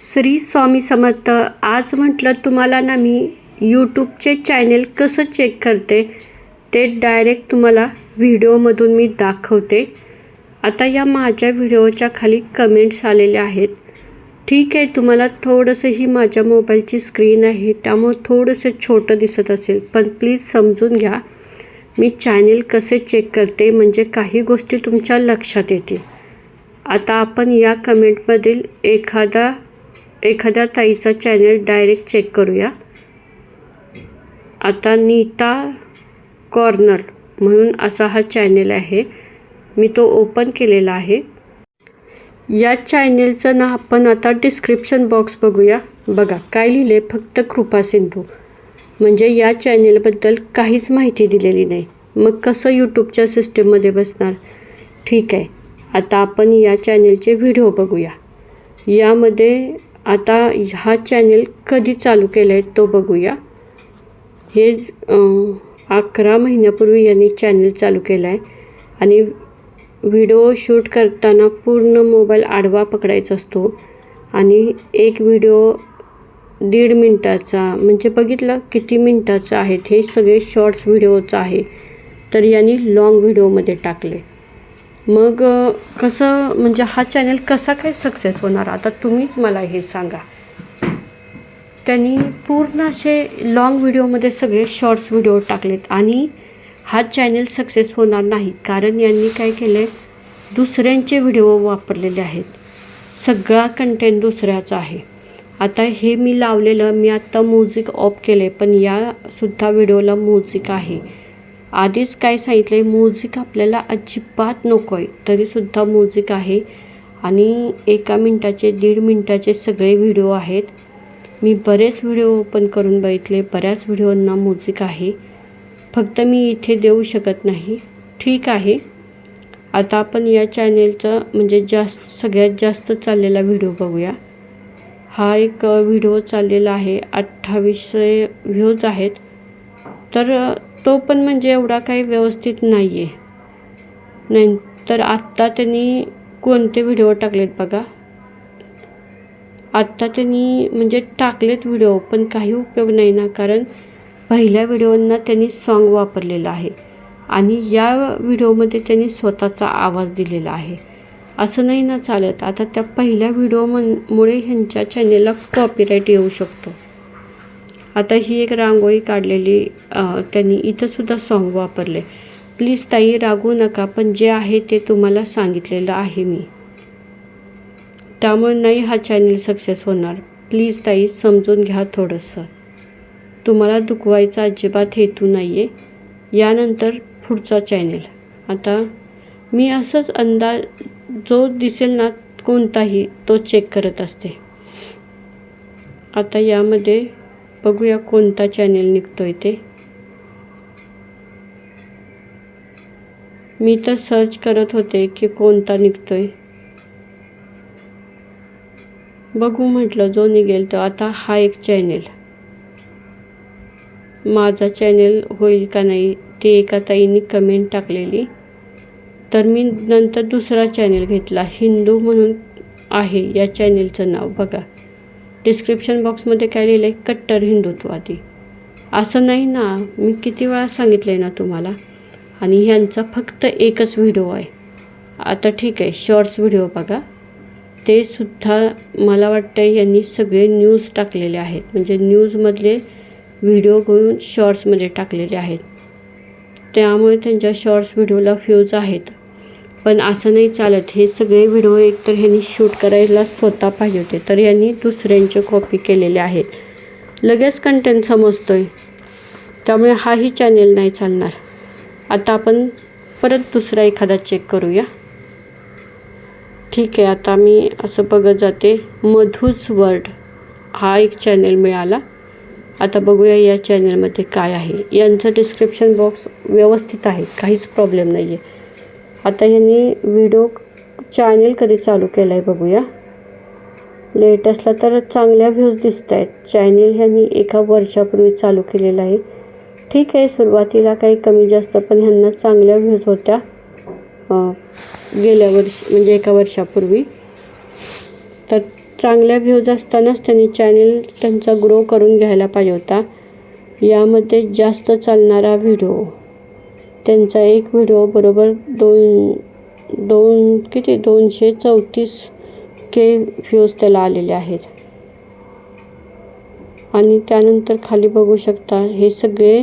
श्री स्वामी समर्थ आज म्हटलं तुम्हाला ना मी यूट्यूबचे चॅनेल कसं चेक करते ते डायरेक्ट तुम्हाला व्हिडिओमधून मी दाखवते. आता या माझ्या व्हिडिओच्या खाली कमेंट्स आलेल्या आहेत. ठीक आहे तुम्हाला थोडंसं ही माझ्या मोबाईलची स्क्रीन आहे त्यामुळं थोडंसं छोटं दिसत असेल पण प्लीज समजून घ्या मी चॅनेल कसे चेक करते म्हणजे काही गोष्टी तुमच्या लक्षात येतील. आता आपण या कमेंटमधील एखादा एखाद्या ताईचा चॅनल डायरेक्ट चेक करूया. आता नीता कॉर्नर म्हणून असा हा चॅनेल आहे. मी तो ओपन केलेला आहे. या चॅनेलचं ना आपण आता डिस्क्रिप्शन बॉक्स बघूया. बघा काय लिहिले फक्त कृपा सिंधू. म्हणजे या चॅनेलबद्दल काहीच माहिती दिलेली नाही. मग कसं यूट्यूबच्या सिस्टीममध्ये बसणार? ठीक आहे. आता आपण या चॅनेलचे व्हिडिओ बघूया. यामध्ये आता हा चॅनल कधी चालू केला आहे तो बघूया. हे अकरा महिन्यापूर्वी यांनी चॅनल चालू केला आहे आणि व्हिडिओ शूट करताना पूर्ण मोबाईल आडवा पकडायचा असतो. आणि एक व्हिडिओ दीड मिनटाचा म्हणजे बघितलं किती मिनटाचं आहेत हे सगळे शॉर्ट्स व्हिडिओचं आहे. तर यांनी लॉंग व्हिडिओमध्ये टाकले. मग कसं म्हणजे हा चॅनल कसा काय सक्सेस होणार? आता तुम्हीच मला हे सांगा. त्यांनी पूर्ण असे लॉंग व्हिडिओमध्ये सगळे शॉर्ट्स व्हिडिओ टाकलेत आणि हा चॅनल सक्सेस होणार नाही. कारण यांनी काय केलं आहे दुसऱ्यांचे व्हिडिओ वापरलेले आहेत. सगळा कंटेंट दुसऱ्याचा आहे. आता हे मी लावलेलं मी आत्ता म्युझिक ऑफ केलं आहे पण यासुद्धा व्हिडिओला म्युझिक आहे. आधीच काय सांगितलं आहे म्युझिक आपल्याला अजिबात नको आहे तरीसुद्धा म्युझिक आहे. आणि एका मिनटाचे दीड मिनटाचे सगळे व्हिडिओ आहेत. मी बरेच व्हिडिओ ओपन करून बघितले बऱ्याच व्हिडिओंना म्युझिक आहे. फक्त मी इथे देऊ शकत नाही. ठीक आहे. आता आपण या चॅनेलचं म्हणजे जास्त सगळ्यात जास्त चाललेला व्हिडिओ बघूया. हा एक व्हिडिओ चाललेला आहे. अठ्ठावीसशे व्ह्यूज आहेत. तर तो पण म्हणजे एवढा काही व्यवस्थित नाही आहे नंतर आत्ता त्यांनी कोणते व्हिडिओ टाकलेत बघा. आत्ता त्यांनी म्हणजे टाकलेत व्हिडिओ पण काही उपयोग नाही ना कारण पहिल्या व्हिडिओंना त्यांनी सॉन्ग वापरलेलं आहे. आणि या व्हिडिओमध्ये त्यांनी स्वतःचा आवाज दिलेला आहे. असं नाही ना चालत. आता त्या पहिल्या व्हिडिओ मुळे ह्यांच्या चॅनेलला कॉपीराईट येऊ शकतो. आता ही एक रांगोळी काढलेली त्यांनी इथंसुद्धा सॉन्ग वापरले प्लीज ताई रागू नका पण जे आहे ते तुम्हाला सांगितलेलं आहे मी. त्यामुळे नाही हा चॅनल सक्सेस होणार. प्लीज ताई समजून घ्या थोडंसं. तुम्हाला दुखवायचा अजिबात हेतू नाही आहे यानंतर पुढचा चॅनेल आता मी असंच अंदाज जो दिसेल ना कोणताही तो चेक करत असते. आता यामध्ये बघूया कोणता चॅनेल निघतो आहे ते. मी तर सर्च करत होते की कोणता निघतो आहे बघू म्हटलं जो निघेल तो. आता हा एक चॅनेल माझा चॅनेल होईल का नाही ते एका ताईंनी कमेंट टाकलेली. तर मी नंतर दुसरा चॅनेल घेतला. हिंदू म्हणून आहे या चॅनेलचं नाव. बघा. डिस्क्रिप्शन बॉक्समध्ये काय लिहिलं आहे कट्टर हिंदुत्ववादी. असं नाही ना मी किती वेळा सांगितलं आहे ना तुम्हाला? आणि ह्यांचा फक्त एकच व्हिडिओ आहे. आता ठीक आहे शॉर्ट्स व्हिडिओ बघा. ते सुद्धा मला वाटतं यांनी सगळे न्यूज टाकलेले आहेत. म्हणजे न्यूजमधले व्हिडिओ घेऊन शॉर्ट्समध्ये टाकलेले आहेत. त्यामुळे त्यांच्या शॉर्ट्स व्हिडिओला व्ह्यूज आहेत. पण असं नाही चालत. हे सगळे व्हिडिओ एकतर ह्यांनी शूट करायला स्वतः पाहिजे होते. तर यांनी दुसऱ्यांचे कॉपी केलेले आहेत. लगेच कंटेंट समजतो आहे त्यामुळे हाही चॅनेल नाही चालणार. आता आपण परत दुसरा एखादा चेक करूया. ठीक आहे आता मी असं बघत जाते. मधूच वर्ड हा एक चॅनेल मिळाला. आता बघूया या चॅनलमध्ये काय आहे. यांचं डिस्क्रिप्शन बॉक्स व्यवस्थित आहे. काहीच प्रॉब्लेम नाही आहे आता यांनी व्हिडिओ चॅनेल कधी चालू केलं आहे बघूया लेटेस्टला तर चांगल्या व्ह्यूज दिसत आहेत चॅनेल ह्यांनी एका वर्षापूर्वी चालू केलेलं आहे. ठीक आहे सुरुवातीला काही कमी जास्त पण ह्यांना चांगल्या व्ह्यूज होत्या. गेल्या वर्ष म्हणजे एका वर्षापूर्वी. तर चांगल्या व्ह्यूज असतानाच त्यांनी चॅनेल त्यांचा ग्रो करून घ्यायला पाहिजे होता. यामध्ये जास्त चालणारा व्हिडिओ त्यांचा एक व्हिडिओ बरोबर दोन दोन किती? दोनशे चौतीस के व्ह्यूज त्याला आलेले आहेत. आणि त्यानंतर खाली बघू शकता हे सगळे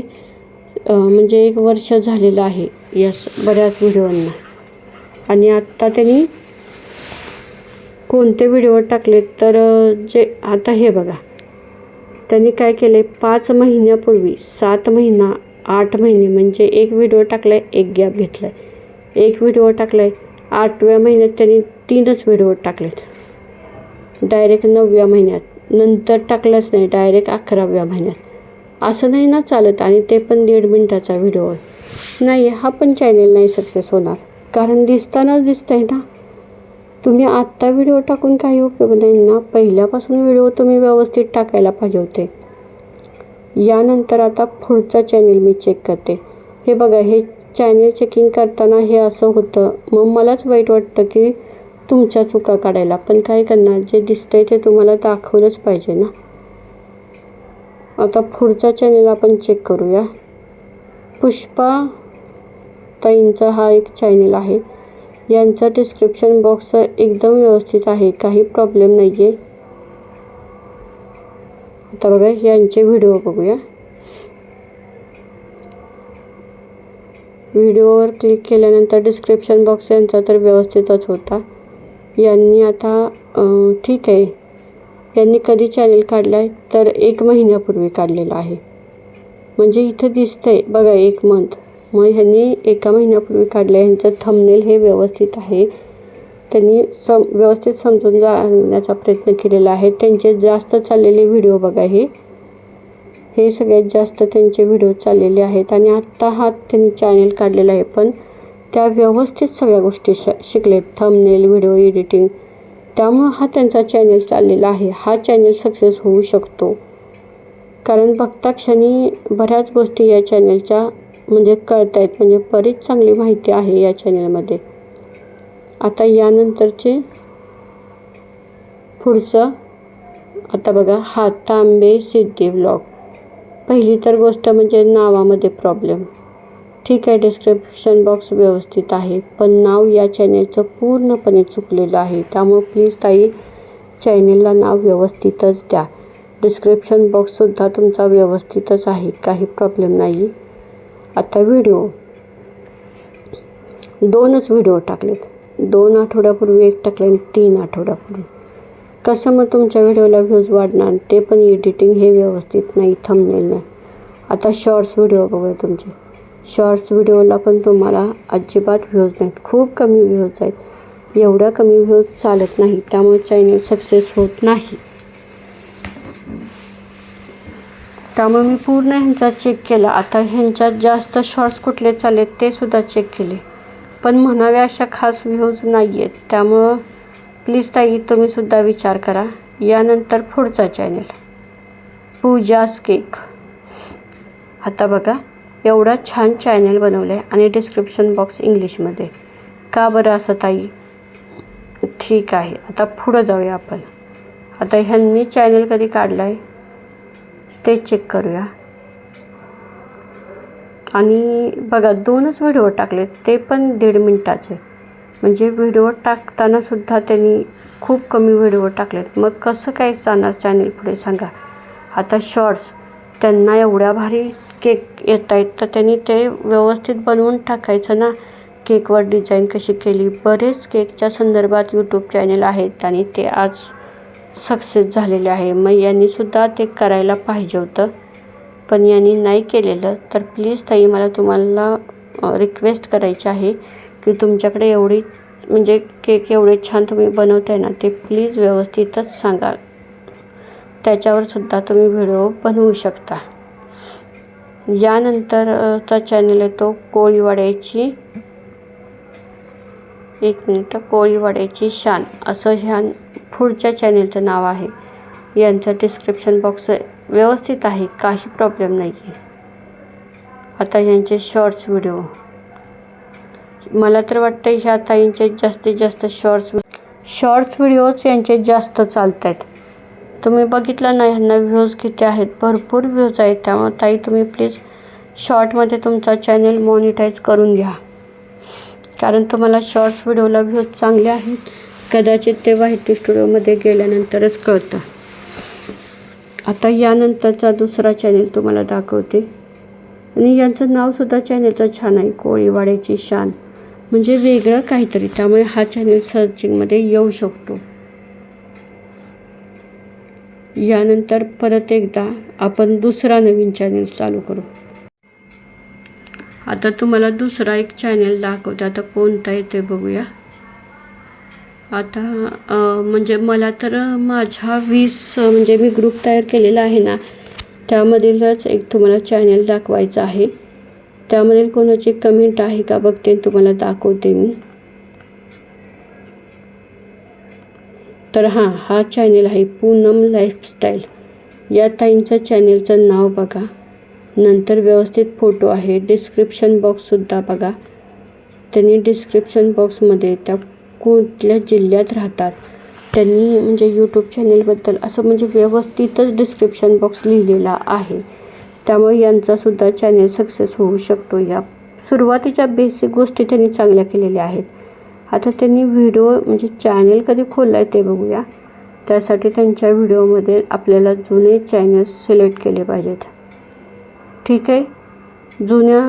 म्हणजे एक वर्ष झालेलं आहे या बऱ्याच व्हिडिओंना. आणि आत्ता त्यांनी कोणते व्हिडिओ टाकले तर जे आता हे बघा. त्यांनी काय केले पाच महिन्यापूर्वी सात महिना आठ महिने म्हणजे एक व्हिडिओ टाकलाय एक गॅप घेतलाय. एक व्हिडिओ टाकलाय आठव्या महिन्यात त्यांनी तीनच व्हिडिओ टाकलेत. डायरेक्ट नवव्या महिन्यात. नंतर टाकलंच नाही डायरेक्ट अकराव्या महिन्यात. असं नाही ना चालत आणि ते पण दीड मिनटाचा व्हिडिओ आहे. नाही हा पण चॅनेल नाही सक्सेस होणार. कारण दिसतानाच दिसतंय ना. तुम्ही आत्ता व्हिडिओ टाकून काही उपयोग नाही ना. पहिल्यापासून व्हिडिओ तुम्ही व्यवस्थित टाकायला पाहिजे होते. यानंतर आता पुढचा चॅनेल मी चेक करते. हे बघा हे चॅनेल चेकिंग करताना हे असं होतं. मग मलाच वाईट वाटतं की तुमच्या चुका काढायला. पण काय करणार? जे दिसतं आहे ते तुम्हाला दाखवलंच पाहिजे ना. आता पुढचा चॅनेल आपण चेक करूया. पुष्पा ताईंचा हा एक चॅनेल आहे. यांचं डिस्क्रिप्शन बॉक्स एकदम व्यवस्थित आहे. काही प्रॉब्लेम नाही आहे आता बघा यांचे व्हिडिओ बघूया. व्हिडिओवर क्लिक केल्यानंतर डिस्क्रिप्शन बॉक्स यांचा तर व्यवस्थितच होता. यांनी आता ठीक आहे. यांनी कधी चॅनेल काढला आहे तर एक महिन्यापूर्वी काढलेला आहे. म्हणजे इथं दिसतं आहे बघा एक मंथ मग ह्यांनी एका महिन्यापूर्वी काढलं आहे ह्यांचं थंबनेल हे व्यवस्थित आहे. त्यांनी सम व्यवस्थित समजून जाण्याचा प्रयत्न केलेला आहे. त्यांचे जास्त चाललेले व्हिडिओ बघा हे. हे सगळ्यात जास्त त्यांचे व्हिडिओ चाललेले आहेत आणि आत्ता हा त्यांनी चॅनेल काढलेला आहे. पण त्या व्यवस्थित सगळ्या गोष्टी श शिकलेत. थंबनेल व्हिडिओ एडिटिंग त्यामुळं हा त्यांचा चॅनेल चाललेला आहे. हा चॅनेल सक्सेस होऊ शकतो. कारण बघता क्षणी बऱ्याच गोष्टी या चॅनेलच्या म्हणजे कळत आहेत म्हणजे बरीच चांगली माहिती आहे या चॅनेलमध्ये आता यानंतरचे पुढचं आता बघा हा तांबे सिद्धी ब्लॉक पहिली तर गोष्ट म्हणजे नावामध्ये प्रॉब्लेम ठीक आहे डिस्क्रिप्शन बॉक्स व्यवस्थित आहे पण नाव या चॅनेलचं पूर्णपणे चुकलेलं आहे. त्यामुळे प्लीज ताई चॅनेलला नाव व्यवस्थितच द्या. डिस्क्रिप्शन बॉक्ससुद्धा तुमचा व्यवस्थितच आहे काही प्रॉब्लेम नाही. आता व्हिडिओ दोनच व्हिडिओ टाकलेत. दोन आठवड्यापूर्वी एक टाकलं आणि तीन आठवड्यापूर्वी. कसं मग तुमच्या व्हिडिओला व्ह्यूज वाढणार? ते पण एडिटिंग हे व्यवस्थित नाही थंबनेल नाही. आता शॉर्ट्स व्हिडिओ बघूया तुमचे. शॉर्ट्स व्हिडिओला पण तुम्हाला अजिबात व्ह्यूज नाहीत. खूप कमी व्ह्यूज आहेत. एवढ्या कमी व्ह्यूज चालत नाही. त्यामुळे चॅनल सक्सेस होत नाही. त्यामुळे मी पूर्ण ह्यांचा चेक केला. आता ह्यांच्यात जास्त शॉर्ट्स कुठले चालेत ते सुद्धा चेक केले. पण म्हणाव्या अशा खास व्ह्यूज नाही आहेत त्यामुळं प्लीज ताई तुम्हीसुद्धा विचार करा. यानंतर पुढचा चॅनल पूजास केक. आता बघा एवढा छान चॅनल बनवलं आहे आणि डिस्क्रिप्शन बॉक्स इंग्लिशमध्ये. का बरं असं ताई? ठीक आहे आता पुढं जाऊया आपण. आता ह्यांनी चॅनल कधी काढलं आहे ते चेक करूया. आणि बघा दोनच व्हिडिओ टाकले ते पण दीड मिनटाचे. म्हणजे व्हिडिओ टाकतानासुद्धा त्यांनी खूप कमी व्हिडिओ टाकलेत. मग कसं काय जाणार चॅनेल पुढे सांगा. आता शॉर्ट्स त्यांना एवढ्या भारी केक येत आहेत तर त्यांनी ते व्यवस्थित बनवून टाकायचं ना. केकवर डिझाईन कशी केली. बरेच केकच्या संदर्भात यूट्यूब चॅनेल आहेत आणि ते आज सक्सेस झालेले आहे. मग यांनीसुद्धा ते करायला पाहिजे होतं. पण यांनी नाही केलेलं तर प्लीज ताई मला तुम्हाला रिक्वेस्ट करायची आहे की तुमच्याकडे एवढी म्हणजे केक एवढे छान तुम्ही बनवताय ना ते प्लीज व्यवस्थितच सांगा. त्याच्यावर सुद्धा तुम्ही व्हिडिओ बनवू शकता. यानंतरचा चॅनल आहे तो कोळीवाड्याची. एक मिनिट कोळीवाड्याची शान. असं ह्या पुढच्या चॅनेलचं नाव आहे. यांचं डिस्क्रिप्शन बॉक्स व्यवस्थित आहे. काही प्रॉब्लेम नाही आहे आता यांचे शॉर्ट्स व्हिडिओ मला तर वाटतं ह्या ताईंचे जास्तीत जास्त शॉर्ट्स शॉर्ट्स व्हिडिओज यांचे जास्त चालत आहेत तुम्ही बघितलं ना ह्यांना व्ह्यूज किती आहेत? भरपूर व्ह्यूज आहेत. त्यामुळे ताई तुम्ही प्लीज शॉर्टमध्ये तुमचा चॅनल मॉनिटाईज करून घ्या. कारण तुम्हाला शॉर्ट्स व्हिडिओला व्ह्यूज चांगले आहेत. कदाचित ते वाईटी स्टुडिओमध्ये गेल्यानंतरच कळतं. आता यानंतरचा दुसरा चॅनेल तुम्हाला दाखवते. आणि यांचं नावसुद्धा चॅनेलचं छान आहे कोळीवाड्याची शान. म्हणजे वेगळं काहीतरी त्यामुळे हा चॅनेल सर्चिंगमध्ये येऊ शकतो. यानंतर परत एकदा आपण दुसरा नवीन चॅनेल चालू करू. आता तुम्हाला दुसरा एक चॅनेल दाखवते. आता कोणता येते बघूया. आता म्हणजे मला तर माझ्या वीस म्हणजे मी ग्रुप तयार केलेला आहे ना त्यामधीलच एक तुम्हाला चॅनल दाखवायचं आहे. त्यामधील कोणाची कमेंट आहे का बघते तुम्हाला दाखवते मी. तर हां हा चॅनेल आहे पूनम लाईफस्टाईल या ताईंच्या चॅनेलचं नाव बघा. नंतर व्यवस्थित फोटो आहे. डिस्क्रिप्शन बॉक्ससुद्धा बघा. त्यांनी डिस्क्रिप्शन बॉक्समध्ये त्या कुठल्या जिल्ह्यात राहतात. त्यांनी म्हणजे यूट्यूब चॅनेलबद्दल असं म्हणजे व्यवस्थितच डिस्क्रिप्शन बॉक्स लिहिलेला आहे. त्यामुळे यांचासुद्धा चॅनेल सक्सेस होऊ शकतो. या सुरुवातीच्या बेसिक गोष्टी त्यांनी चांगल्या केलेल्या आहेत. आता त्यांनी व्हिडिओ म्हणजे चॅनेल कधी खोलला आहे ते बघूया. त्यासाठी त्यांच्या व्हिडिओमध्ये आपल्याला जुने चॅनल सिलेक्ट केले पाहिजेत. ठीक आहे? जुन्या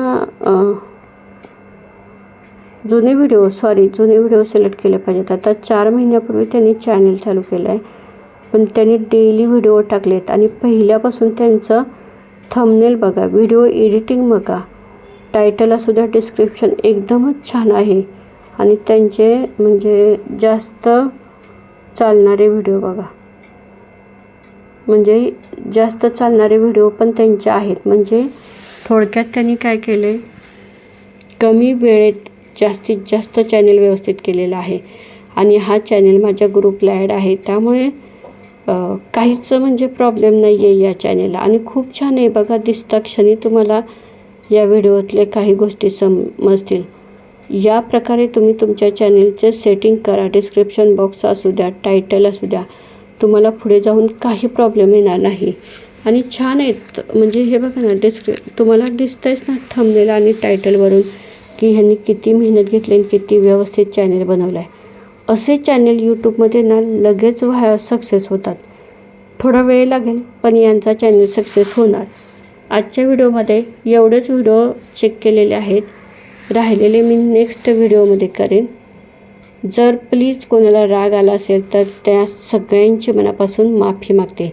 जुने व्हिडिओ सॉरी जुने व्हिडिओ सिलेक्ट केले पाहिजेत. आता चार महिन्यापूर्वी त्यांनी चॅनल चालू केलं आहे पण त्यांनी डेली व्हिडिओ टाकलेत. आणि पहिल्यापासून त्यांचं थंबनेल बघा व्हिडिओ एडिटिंग बघा. टायटलासुद्धा डिस्क्रिप्शन एकदमच छान आहे. आणि त्यांचे म्हणजे जास्त चालणारे व्हिडिओ बघा. म्हणजे जास्त चालणारे व्हिडिओ पण त्यांचे आहेत. म्हणजे थोडक्यात त्यांनी काय केले कमी वेळेत जास्तीत जास्त चॅनेल व्यवस्थित केलेला आहे. आणि हा चॅनेल माझ्या ग्रुपला ॲड आहे. त्यामुळे काहीच म्हणजे प्रॉब्लेम नाही आहे या चॅनेलला आणि खूप छान आहे बघा दिसता क्षणी तुम्हाला या व्हिडिओतले काही गोष्टी समजतील. या प्रकारे तुम्ही तुमच्या चॅनेलचे सेटिंग करा. डिस्क्रिप्शन बॉक्स असू द्या टायटल असू द्या. तुम्हाला पुढे जाऊन काही प्रॉब्लेम येणार नाही. आणि छान आहेत. म्हणजे हे बघा ना डिस्क्रि तुम्हाला दिसतंयच ना थंबनेल आणि टायटलवरून की ह्यांनी किती मेहनत घेतली आणि किती व्यवस्थित चॅनेल बनवलं आहे असे चॅनेल यूट्यूबमध्ये ना लगेच व्हा सक्सेस होतात. थोडा वेळ लागेल पण यांचा चॅनेल सक्सेस होणार. आजच्या व्हिडिओमध्ये एवढेच व्हिडिओ चेक केलेले आहेत. राहिलेले मी नेक्स्ट व्हिडिओमध्ये करेन. जर प्लीज कोणाला राग आला असेल तर त्या सगळ्यांची मनापासून माफी मागते.